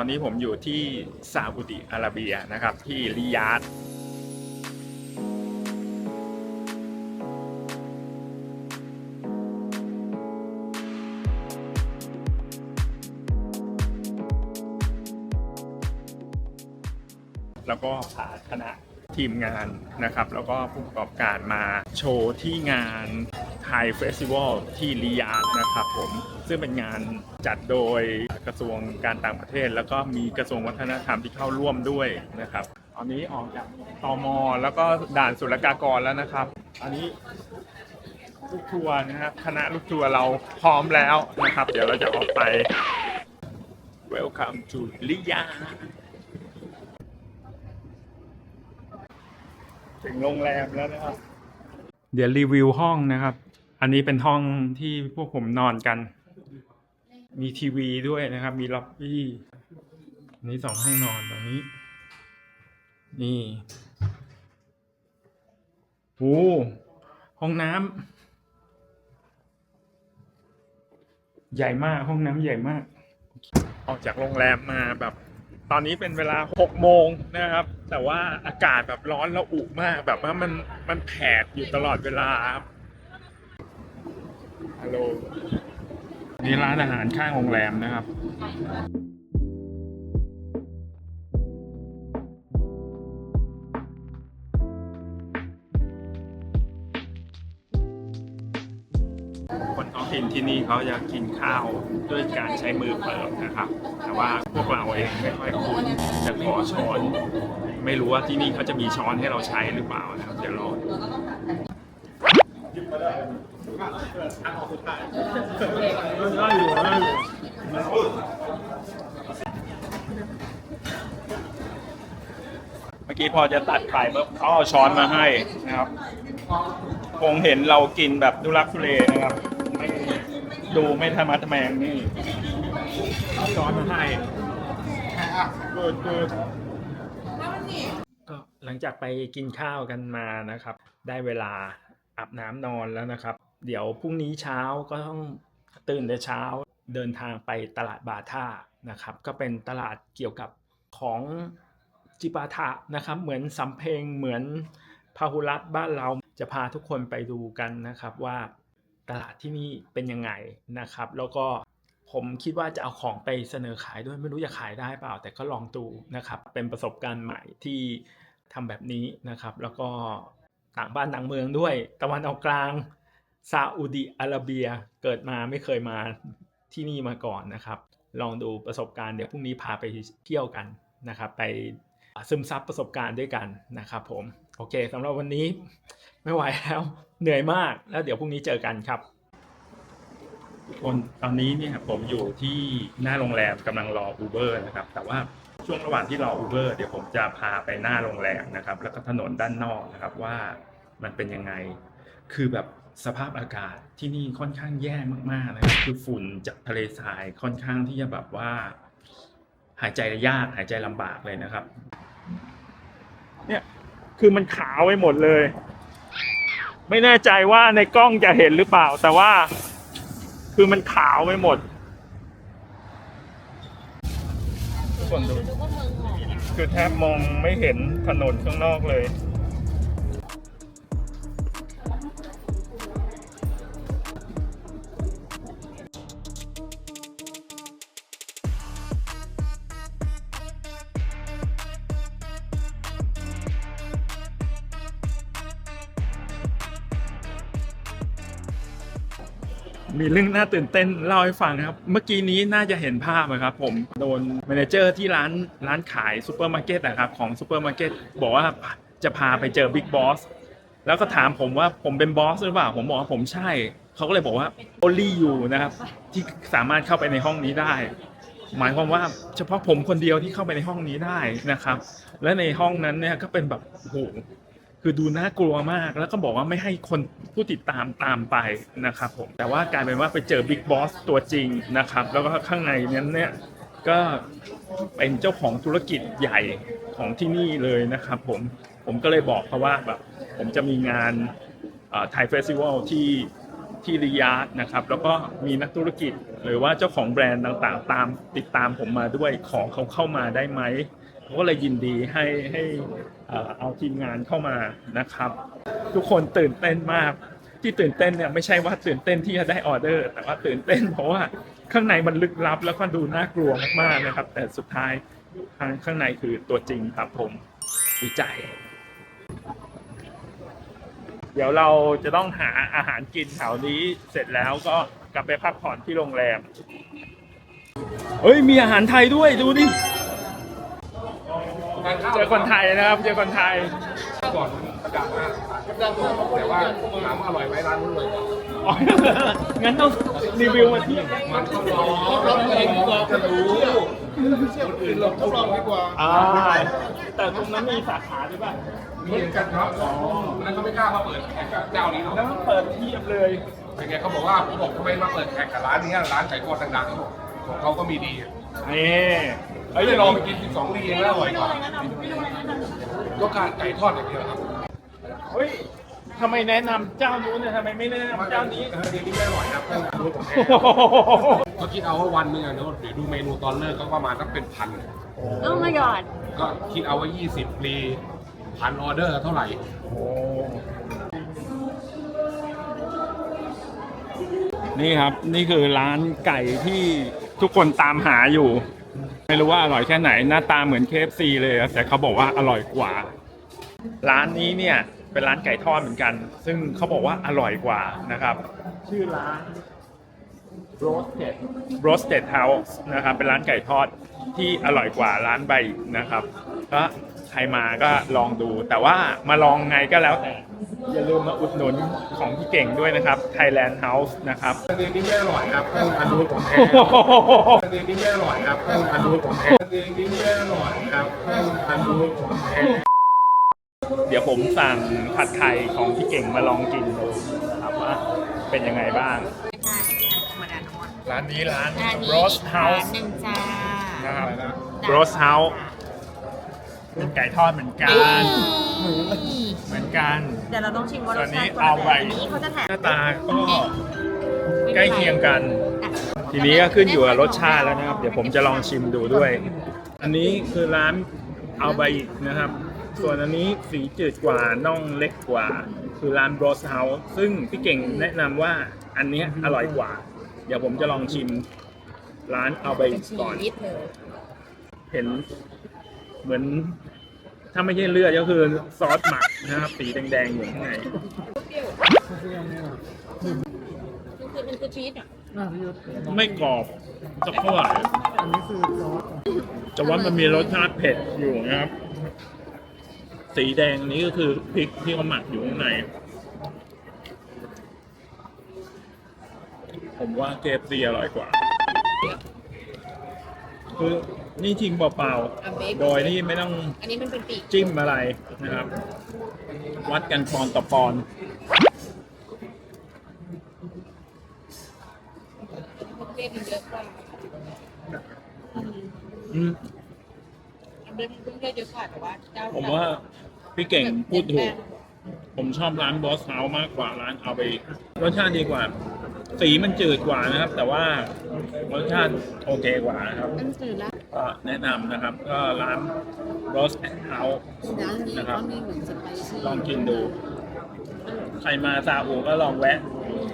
ตอนนี้ผมอยู่ที่ซาอุดิอาระเบียนะครับ ที่ริยาดแล้วก็พาคณะทีมงานนะครับ แล้วก็ผู้ประกอบการมาโชว์ที่งาน ไทยเฟสติวัลที่ริยาดนะครับผมซึ่งเป็นงานจัดโดยกระทรวงการต่างประเทศ แล้วก็มีกระทรวงวัฒนธรรมที่เข้าร่วมด้วยนะครับตอนนี้ออกจากตมแล้วก็ด่านศุลกากรแล้วนะครับ อันนี้ลูกทัวร์นะครับคณะลูกทัวร์เราพร้อมแล้วนะครับ เดี๋ยวเราจะออกไป Welcome to ริยาดถึงโรงแรมแล้วนะครับ เดี๋ยวรีวิวห้องนะครับ อันนี้เป็นห้องที่พวกผมนอนกัน มีทีวีด้วยนะครับ มีล็อบบี้อันนี้สองห้องนอนตรงนี้ นี่โอ้ห้องน้ำใหญ่มากห้องน้ำใหญ่มาก ออกจากโรงแรมมาแบบ ตอนนี้เป็นเวลา6โมงนะครับ แต่ว่าอากาศแบบร้อนระอุมากแบบว่ามันมันแผดอยู่ตลอดเวลาครับ โหลนี่ร้านอาหารข้างโรงแรมนะครับคนท้องถิ่นที่นี่เขาจะกินข้าวด้วยการใช้มือเปิบนะครับ แต่ว่าพวกเราเองไม่ค่อยคุ้นจะขอช้อน ไม่รู้ว่าที่นี่เขาจะมีช้อนให้เราใช้หรือเปล่านะครับ เดี๋ยวรอ เมื่อกี้พอจะตัดไปปุ๊บเขาเอาช้อนมาให้นะครับ คงเห็นเรากินแบบดุรักทุเลนะครับไม่ดูไม่ธรรมะทแมงนี่เอาช้อนมาให้กูดกูดก็หลังจากไปกินข้าวกันมานะครับ ได้เวลาอาบน้ำนอนแล้วนะครับ เดี๋ยวพรุ่งนี้เช้าก็ต้องตื่นแต่เช้าเดินทางไปตลาดบาท่านะครับ ก็เป็นตลาดเกี่ยวกับของจิปาถะนะครับ เหมือนสำเพงเหมือนพาหุรัตบ้านเราจะพาทุกคนไปดูกันนะครับว่าตลาดที่นี่เป็นยังไงนะครับ แล้วก็ผมคิดว่าจะเอาของไปเสนอขายด้วยไม่รู้จะขายได้เปล่า แต่ก็ลองดูนะครับ เป็นประสบการณ์ใหม่ที่ทำแบบนี้นะครับ แล้วก็ต่างบ้านต่างเมืองด้วย ตะวันออกกลาง ซาอุดิอาระเบียเกิดมาไม่เคยมาที่นี่มาก่อนนะครับ ลองดูประสบการณ์เดี๋ยวพรุ่งนี้พาไปเที่ยวกันนะครับ ไปซึมซับประสบการณ์ด้วยกันนะครับผม โอเคสำหรับวันนี้ไม่ไหวแล้วเหนื่อยมากแล้วเดี๋ยวพรุ่งนี้เจอกันครับคนตอนนี้เนี่ยผมอยู่ที่หน้าโรงแรมกำลังรอ Uber นะครับ แต่ว่าช่วงระหว่างที่รอ Uber เดี๋ยวผมจะพาไปหน้าโรงแรมนะครับ แล้วก็ถนนด้านนอกนะครับว่ามันเป็นยังไง คือแบบ สภาพอากาศที่นี่ค่อนข้างแย่มากๆนะครับคือฝุ่นจากทะเลทรายค่อนข้างที่จะแบบว่า หายใจยากหายใจลำบากเลยนะครับ เนี่ยคือมันขาวไปหมดเลย ไม่แน่ใจว่าในกล้องจะเห็นหรือเปล่า แต่ว่า คือมันขาวไปหมดทุกคนดูคือแทบมองไม่เห็นถนนข้างนอกเลย มีเรื่องน่าตื่นเต้นเล่าให้ฟังครับ เมื่อกี้นี้น่าจะเห็นภาพนะครับผมโดนแมเนเจอร์ที่ร้านร้านขายซูเปอร์มาร์เก็ตนะครับของซูเปอร์มาร์เก็ตบอกว่าจะพาไปเจอบิ๊กบอสแล้วก็ถามผมว่าผมเป็นบอสหรือเปล่า ผมบอกว่าผมใช่ เขาก็เลยบอกว่า only you นะครับ ที่สามารถเข้าไปในห้องนี้ได้ หมายความว่าเฉพาะผมคนเดียวที่เข้าไปในห้องนี้ได้นะครับ และในห้องนั้นเนี่ยก็เป็นแบบโอ้โห คือดูน่ากลัวมาก แล้วก็บอกว่าไม่ให้คนผู้ติดตามตามไปนะครับผมแต่ว่ากลายเป็นว่าไปเจอบิ๊กบอสตัวจริงนะครับ แล้วก็ข้างในนั้นเนี่ยก็เป็นเจ้าของธุรกิจใหญ่ของที่นี่เลยนะครับผมผมก็เลยบอกเขาว่าแบบผมจะมีงานไทยเฟสติวัลที่ที่ริยาดนะครับ แล้วก็มีนักธุรกิจหรือว่าเจ้าของแบรนด์ต่างๆ ตามติดตามผมมาด้วยขอเขาเข้ามาได้ไหมเขาก็เลยยินดีให้ให้ เอาทีมงานเข้ามานะครับ ทุกคนตื่นเต้นมาก ที่ตื่นเต้นเนี่ยไม่ใช่ว่าตื่นเต้นที่จะได้ออเดอร์ แต่ว่าตื่นเต้น เพราะว่าข้างในมันลึกลับแล้วก็ดูน่ากลัวมากๆนะครับ แต่สุดท้ายทางข้างในคือตัวจริงครับผมดีใจ เดี๋ยวเราจะต้องหาอาหารกินแถวนี้เสร็จแล้วก็กลับไปพักผ่อนที่โรงแรมเฮ้ยมีอาหารไทยด้วยดูดิ เจอคนไทยนะครับ เจอคนไทย ก่อนประกาศมาแต่ว่าถามว่าอร่อยไหมร้านนู้นเลยอ๋องั้นต้องรีวิวมาที่มันต้องรอเราเองเราจะรู้คนอื่นเราทดลองดีกว่าอ่าแต่ตรงนั้นมีสาขาด้วยป่ะมีเหมือนกันครับนั้นเขาไม่กล้ามาเปิดแข่งกับเจ้านี้หรอกแล้วมันเปิดเทียบเลยเป็นไงเขาบอกว่าผมบอกทำไมมาเปิดแข่งกับร้านนี้ร้านไก่ทอดดังๆของเขาก็มีดี นี่เฮ้ยลองไปกิน 12ดีเองแล้วอร่อยกว่าก็การไก่ทอดอย่างเดียวครับเฮ้ยทำไมแนะนำเจ้านู้นเนี่ยทำไมไม่แนะนำเจ้านี้เออดีนี่ไม่อร่อยครับรู้ผมแพ้โอ้โหก็คิดเอาว่าวันหนึงอะเนาะเดี๋ยวดูเมนูตอนเลิกก็ประมาณสักเป็นพัน Oh my god ก็คิดเอาว่า 20รีพันออเดอร์เท่าไหร่ นี่ครับ นี่คือร้านไก่ที่ ทุกคนตามหาอยู่ ไม่รู้ว่าอร่อยแค่ไหน หน้าตาเหมือนเคฟซีเลยครับแต่เขาบอกว่าอร่อยกว่า ร้านนี้เนี่ยเป็นร้านไก่ทอดเหมือนกัน ซึ่งเขาบอกว่าอร่อยกว่านะครับ ชื่อร้าน roasted roasted house นะครับ เป็นร้านไก่ทอดที่อร่อยกว่าร้านใบนะครับก็ ใครมาก็ลองดู แต่ว่ามาลองไงก็แล้วแต่ อย่าลืมมาอุดหนุนของพี่เก่งด้วยนะครับ Thailand House นะครับอันนี้นี่ไม่อร่อยครับต้องอันนู้นผมแพ้อันนี้นี่ไม่อร่อยครับต้องอันนู้นผมแพ้อันนี้นี่ไม่อร่อยครับต้องอันนู้นผมแพ้เดี๋ยวผมสั่งผัดไทยของพี่เก่งมาลองกินดูนะครับว่าเป็นยังไงบ้าง ใช่ธรรมดานวลร้านนี้ร้านอันนี้ Roast ร้าน House หนึ่งจ้านะครับจ้ะ Roast House เป็น ไก่ทอดเหมือนกันนี่เหมือนกันเดี๋ยวเราต้องชิมว่ารส่วสนชานี้ติเอาไปอันนี้เขาจะแถมหน้าตาก็ไม่ใกล้เคียงกันอะทีนี้ก็ขึ้นอยู่กับรสชาติแล้วนะครับ เดี๋ยวผมจะลองชิมดูด้วย อันนี้คือร้านเอาไปอีกนะครับ ส่วนอันนี้สีจืดกว่าน่องเล็กกว่า คือร้าน b r o s House ซึ่งพี่เก่งแนะนำว่าอันเนี้ยอร่อยกว่า เดี๋ยวผมจะลองชิมร้านเอาไปเป็นชีก่อนวิตเลยเห็น เหมือน ถ้าไม่ใช่เลือดก็คือซอสหมักนะครับสีแดงๆอยู่ข้างในมันคือมันคือชีสอะไม่กรอบสักเท่าไหร่แต่ว่ามันมีรสชาติเผ็ดอยู่นะครับ สีแดงนี้ก็คือพริกที่เขาหมักอยู่ข้างในผมว่าเกฟซีอร่อยกว่า คือนี่ทิ้งเปล่าอะเบคๆโดยที่ไม่ต้องอันนี้มันเป็นปีกจิ้มอะไรนะครับ วัดกันปอนต่อปอนด์เบคมันเยอะกว่าอืมอันเบคมันได้เยอะกว่าแต่ว่าเจ้าผมว่าพี่เก่งพูดถูก ผมชอบร้านบอสเฮาส์มากกว่าร้านเอาไปรสชาติดีกว่า สีมันจืดกว่านะครับ แต่ว่ารสชาติโอเคกว่านะครับมันจืดแล้วก็แนะนำนะครับ ก็ร้านบอสเฮาส์ร้านนี้นะครับก็มีเหมือนสไปซี่ลองกินดู ใครมาซาอุก็ลองแวะ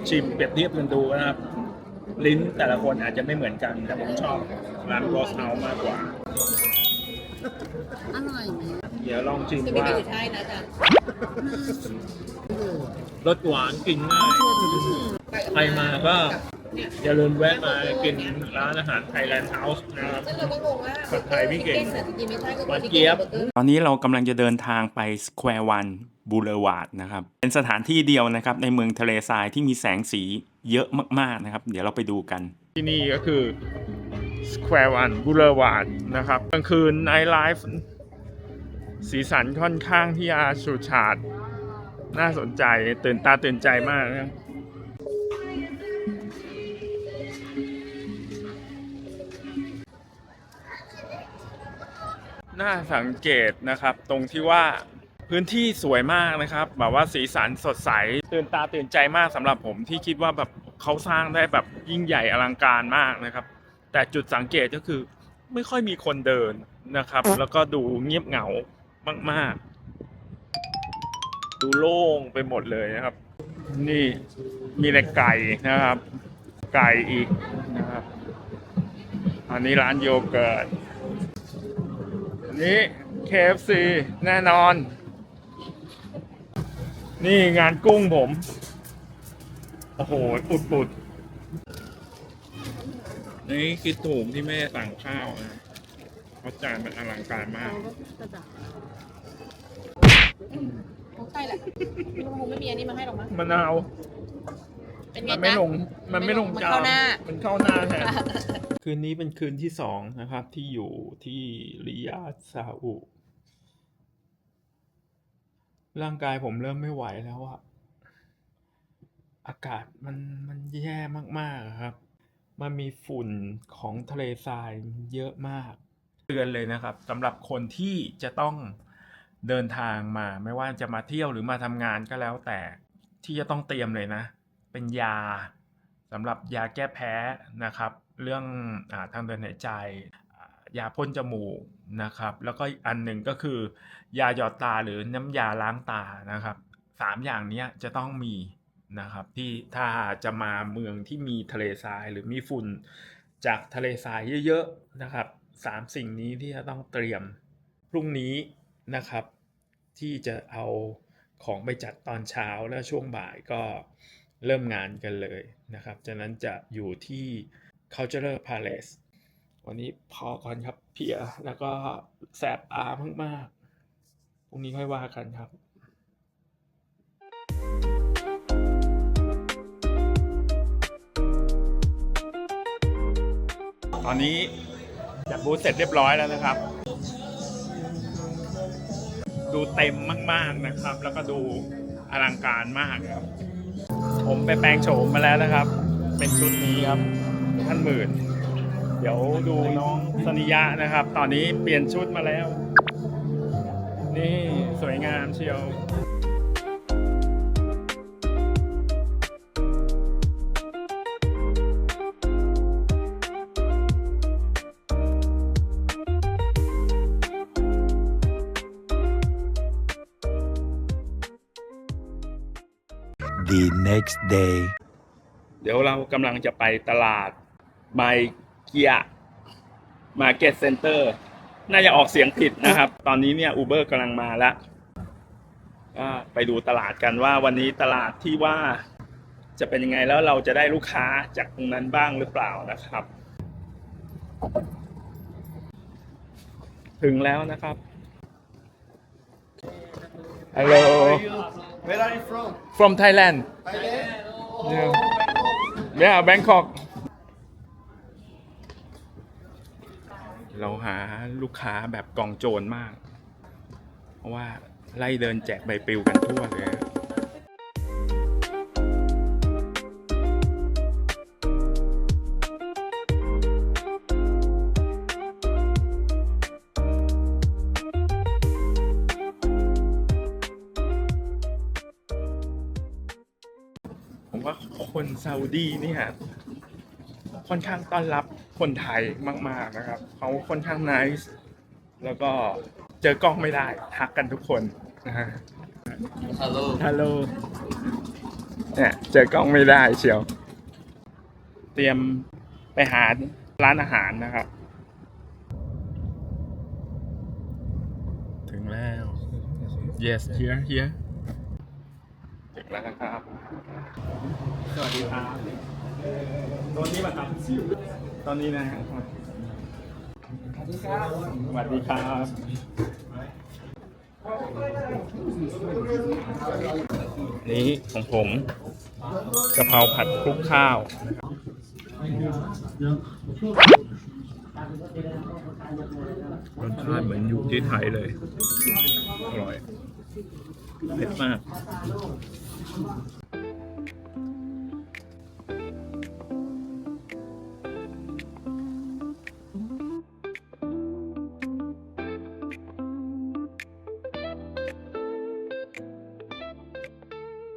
ชิมเปรียบเทียบกันดูนะครับ ลิ้นแต่ละคนอาจจะไม่เหมือนกัน แต่ผมชอบร้านบอสเฮาส์มากกว่า อร่อยไหมเดี๋ยวลองชิมจะไม่ว่ามีใช่นะจ๊ะ รสหวานกินง่ายใครมาก็อย่าลืมแวะมากินร้านอาหารไทยแลนด์เฮาส์นะครับซึ่งเราก็งงว่าผัดไทยพี่เก่งแต่จริงๆไม่ใช่ก็คือหวานเจี๊ยบ ตอนนี้เรากำลังจะเดินทางไป Square One Boulevard นะครับ เป็นสถานที่เดียวนะครับในเมืองทะเลทรายที่มีแสงสีเยอะมากๆนะครับ เดี๋ยวเราไปดูกัน ที่นี่ก็คือ Square One Boulevard นะครับกลางคืน Night Life สีสันค่อนข้างที่จะฉูดฉาด น่าสนใจตื่นตาตื่นใจมากนะน่าสังเกตนะครับ ตรงที่ว่าพื้นที่สวยมากนะครับ แบบว่าสีสันสดใส ตื่นตาตื่นใจมากสำหรับผมที่คิดว่าแบบเขาสร้างได้แบบยิ่งใหญ่อลังการมากนะครับ แต่จุดสังเกตก็คือไม่ค่อยมีคนเดินนะครับ แล้วก็ดูเงียบเหงามากๆ ดูโล่งไปหมดเลยนะครับ นี่มีแต่ไก่นะครับ ไก่อีกนะครับ อันนี้ร้านโยเกิร์ตอันนี้ KFC แน่นอน นี่งานกุ้งผม โอ้โห ปุดปุดๆนี่คือถุงที่แม่สั่งข้าวนะเพราะจานมันอลังการมาก คงใช่แหละมันคงไม่มีอันนี้มาให้หรอกมั้งมะนาว เป็นไงมันไม่จ๊ะ ลง มันไม่ลงมันจาเข้าหน้า มันเข้าหน้าแทน คืนนี้เป็นคืนที่สองนะครับ ที่อยู่ที่ริยาดซาอุ ร่างกายผมเริ่มไม่ไหวแล้วอะอากาศมันมันแย่มากๆอะครับ มันมีฝุ่นของทะเลทรายเยอะมาก เตือนเลยนะครับสำหรับคนที่จะต้อง เดินทางมาไม่ว่าจะมาเที่ยวหรือมาทำงานก็แล้วแต่ที่จะต้องเตรียมเลยนะ เป็นยาสำหรับยาแก้แพ้นะครับ เรื่องอทางเดินหายใจ ยาพ่นจมูกนะครับ แล้วก็อันหนึ่งก็คือยาหยอดตาหรือน้ำยาล้างตานะครับสามอย่างนี้จะต้องมีนะครับที่ถ้าจะมาเมืองที่มีทะเลทรายหรือมีฝุ่นจากทะเลทรายเยอะๆนะครับสามสิ่งนี้ที่จะต้องเตรียมพรุ่งนี้นะครับ ที่จะเอาของไปจัดตอนเช้าแล้วช่วงบ่ายก็เริ่มงานกันเลยนะครับจากนั้นจะอยู่ที่ Cultural Palace วันนี้พอก่อนครับเพียแล้วก็แสบตามากๆพรุ่งนี้ค่อยว่ากันครับตอนนี้จัดบูธเสร็จเรียบร้อยแล้วนะครับ ดูเต็มมาก ๆนะครับ แล้วก็ดูอลังการมากครับ ผมไปแปลงโฉมมาแล้วนะครับ เป็นชุดนี้ครับท่านหมื่น เดี๋ยวดูน้องสนิยะนะครับ ตอนนี้เปลี่ยนชุดมาแล้ว นี่สวยงามเชียว next day. เดี๋ยวเรากำลังจะไปตลาดไมเกียมาเก็ตเซ็นเตอร์น่าจะออกเสียงผิดนะครับ ตอนนี้เนี่ยอูเบอร์กำลังมาแล้วก็ไปดูตลาดกันว่าวันนี้ตลาดที่ว่าจะเป็นยังไงแล้วเราจะได้ลูกค้าจากตรงนั้นบ้างหรือเปล่านะครับ ถึงแล้วนะครับ Hello Where are you from from Thailand Thailand Yeah. Yeah, Bangkok เราหาลูกค้าแบบกองโจรมาก เพราะว่าไล่เดินแจกใบปลิวกันทั่วเลย ดีเนี่ยค่อนข้างต้อนรับคนไทยมาก ๆนะครับเขาค่อนข้างนิสแล้วก็เจอกล้องไม่ได้ทักกันทุกคนนะฮะฮัลโหลฮัลโหลเนี่ยเจอกล้องไม่ได้เชียว เตรียมไปหาร้านอาหารนะครับ ถึงแล้ว yes here here ถึงแล้วนะครับ สวัสดีครับตอนนี้ป่ะครับตอนนี้นะครับสวัสดีครับสวัสดีครับนี้ของผมกะเพราผัดคลุกข้าว รสชาติเหมือนอยู่ที่ไทยเลย อร่อยเผ็ดมาก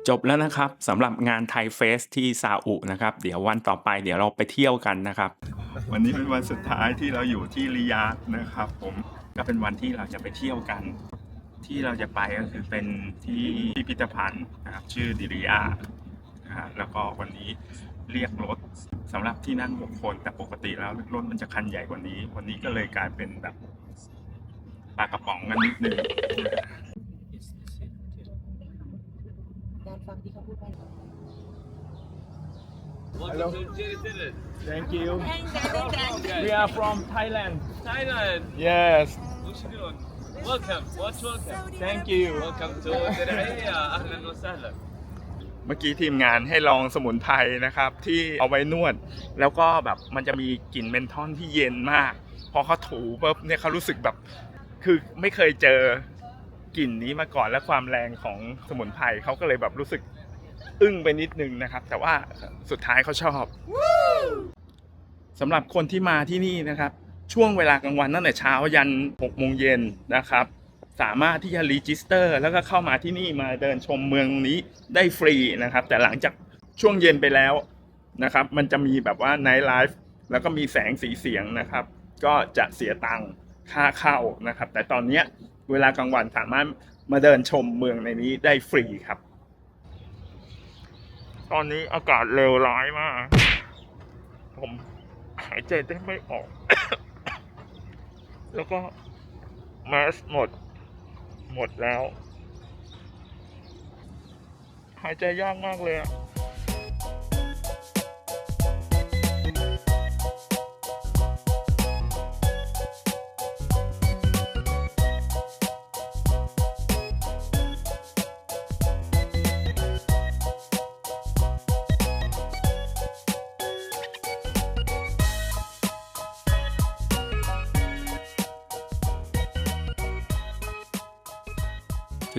จบแล้วนะครับสำหรับงานไทยเฟสที่ซาอุนะครับ เดี๋ยววันต่อไปเดี๋ยวเราไปเที่ยวกันนะครับ วันนี้เป็นวันสุดท้ายที่เราอยู่ที่ริยาดนะครับผมก็เป็นวันที่เราจะไปเที่ยวกัน ที่เราจะไปก็คือเป็นที่พิพิธภัณฑ์นะครับชื่อดิริยานะฮะแล้วก็วันนี้เรียกรถสำหรับที่นั่งหกคนแต่ปกติแล้วรถมันจะคันใหญ่กว่านี้ วันนี้ก็เลยกลายเป็นแบบปลากระป๋องกันนิดนึงการฟังที่เขาพูดไป Hello. Thank you. We are from Thailand. Thailand. Yes. وشلون؟ Welcome. What's welcome? Thank you. Welcome to درعية. أهلا وسهلا. เมื่อกี้ทีมงานให้ลองสมุนไพรนะครับ ที่เอาไว้นวด แล้วก็แบบมันจะมีกลิ่นเมนทอนที่เย็นมาก พอเขาถูปุ๊บเนี่ยเขารู้สึกแบบ คือไม่เคยเจอกลิ่นนี้มาก่อนและความแรงของสมุนไพรเขาก็เลยแบบรู้สึก อึ้งไปนิดนึงนะครับ แต่ว่าสุดท้ายเขาชอบสำหรับคนที่มาที่นี่นะครับ ช่วงเวลากลางวันตั้งแต่เช้ายัน6โมงเย็นนะครับ สามารถที่จะรีจิสเตอร์ แล้วก็เข้ามาที่นี่มาเดินชมเมืองนี้ได้ฟรีนะครับ แต่หลังจากช่วงเย็นไปแล้วนะครับ มันจะมีแบบว่าไนท์ไลฟ์แล้วก็มีแสงสีเสียงนะครับ ก็จะเสียตังค่าเข้านะครับ แต่ตอนนี้เวลากลางวันสามารถมาเดินชมเมืองในนี้ได้ฟรีครับ ตอนนี้อากาศเลวร้ายมาก ผมหายใจได้ไม่ออก แล้วก็แมสหมด หมดแล้ว หายใจยากมากเลยอะ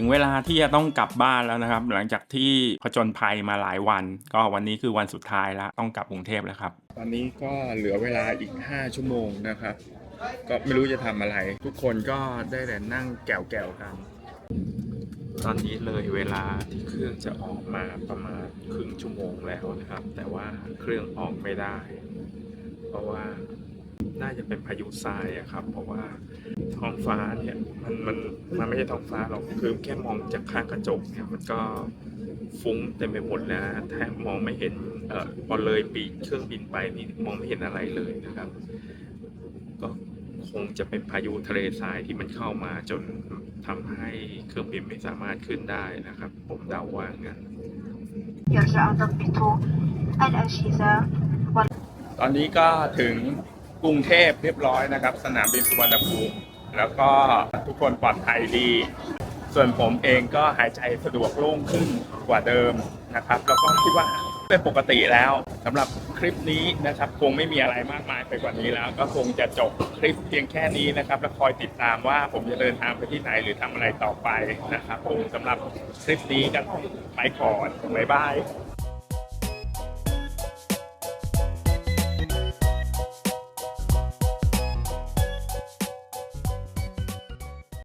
ถึงเวลาที่จะต้องกลับบ้านแล้วนะครับ หลังจากที่ผจญภัยมาหลายวัน ก็วันนี้คือวันสุดท้ายแล้วต้องกลับกรุงเทพแล้วครับ ตอนนี้ก็เหลือเวลาอีก 5 ชั่วโมงนะครับ ก็ไม่รู้จะทำอะไร ทุกคนก็ได้แต่นั่งแก่วๆกัน ตอนนี้เลยเวลาที่เครื่องจะออกมาประมาณครึ่งชั่วโมงแล้วนะครับ แต่ว่าเครื่องออกไม่ได้ เพราะว่า น่าจะเป็นพายุทรายครับ เพราะว่าท้องฟ้าเนี่ยมันมันมันไม่ใช่ท้องฟ้าหรอกคือแค่มองจากข้างกระจกเนี่ยมันก็ฟุ้งเต็มไปหมดแล้วแทบมองไม่เห็นเออพอเลยปีเครื่องบินไปนี่มองไม่เห็นอะไรเลยนะครับ ก็คงจะเป็นพายุทะเลทรายที่มันเข้ามาจนทำให้เครื่องบินไม่สามารถขึ้นได้นะครับ ผมเดาว่างั้นตอนนี้ก็ถึง กรุงเทพเรียบร้อยนะครับ สนามบินสุวรรณภูมิแล้วก็ทุกคนปลอดภัยดี ส่วนผมเองก็หายใจสะดวกโล่งขึ้นกว่าเดิมนะครับแล้วก็คิดว่าเป็นปกติแล้วสำหรับคลิปนี้นะครับคงไม่มีอะไรมากมายไปกว่านี้แล้ว ก็คงจะจบคลิปเพียงแค่นี้นะครับ แล้วคอยติดตามว่าผมจะเดินทางไปที่ไหนหรือทำอะไรต่อไปนะครับผมสำหรับคลิปนี้ก็ต้องไปก่อนบ๊ายบาย